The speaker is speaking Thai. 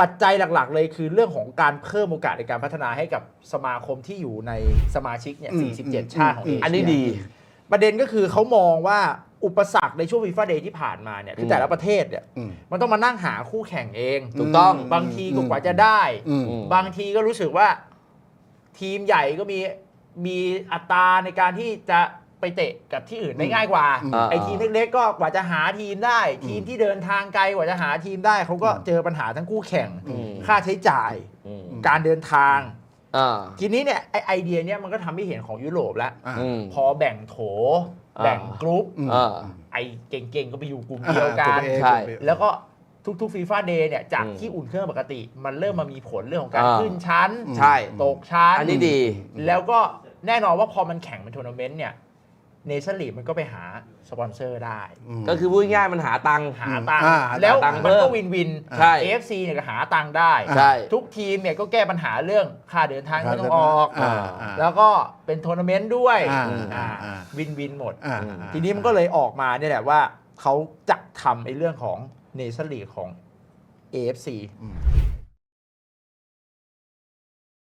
ปัจจัยหลักๆ เลยคือเรื่องของการเพิ่มโอกาสในการพัฒนาให้กับสมาคมที่อยู่ในสมาชิกเนี่ย อืม47 ชาติของเอเชียอันนี้ดี ประเด็นก็คือเขามองว่าอุปสรรคในช่วงฟีฟ่าเดย์ที่ผ่านมาเนี่ยคือแต่ละประเทศเนี่ยอืม มันต้องมานั่งหาคู่แข่งเองถูกต้อง บางทีก็กว่าจะได้ อืมอืมบางทีก็รู้สึกว่าทีมใหญ่ก็มีมีอัตราในการที่จะ ไปเตะกับที่อื่นได้ง่ายกว่าอ่าไอ้ทีมเล็กๆก็กว่าจะหาทีมได้ ทีมที่เดินทางไกลกว่าจะหาทีมได้เขาก็เจอปัญหาทั้งคู่แข่ง อืม ค่าใช้จ่ายอืมการเดินทาง อ่าทีนี้เนี่ยไอไอเดียเนี่ยมันก็ทำให้เห็นของยุโรปแล้ว อ่า อืม พอแบ่งโถ อ่า แบ่งกรุ๊ปอืมอ่า ไอเก่งๆ ก็ไปอยู่กลุ่มเดียวกัอ่านใช่ แล้วก็ทุกๆฟีฟ่าเดย์เนี่ยจากอืมที่อุ่นเครื่องปกติ มันเริ่มมามีผลเรื่องของการอ่า ขึ้นชั้น ใช่ ตกชั้น อันนี้ดี แล้วก็แน่นอนว่าพอมันแข่งเป็นทัวร์นาเมนต์เนี่ย เนชั่นลีกมันก็ไปหาสปอนเซอร์ได้มก็คือพูดง่ายๆมันหาตังค์หาตังค์อ่าแล้วหาตังค์มันก็เพิ่มวินวินใช่ AFC เนี่ยก็หาตังค์ได้ ใช่ ทุกทีมเนี่ยก็แก้ปัญหาเรื่องค่าเดินทางไม่ต้องออก อ่าอ่าแล้วก็เป็นทัวร์นาเมนต์ด้วยอ่าอ่าอ่า วินวินหมด อ่าทีนี้มันก็เลยออกมาเนี่ยแหละว่าเขาจะทำไอ้เรื่องของเนชั่นลีกของ AFC อืม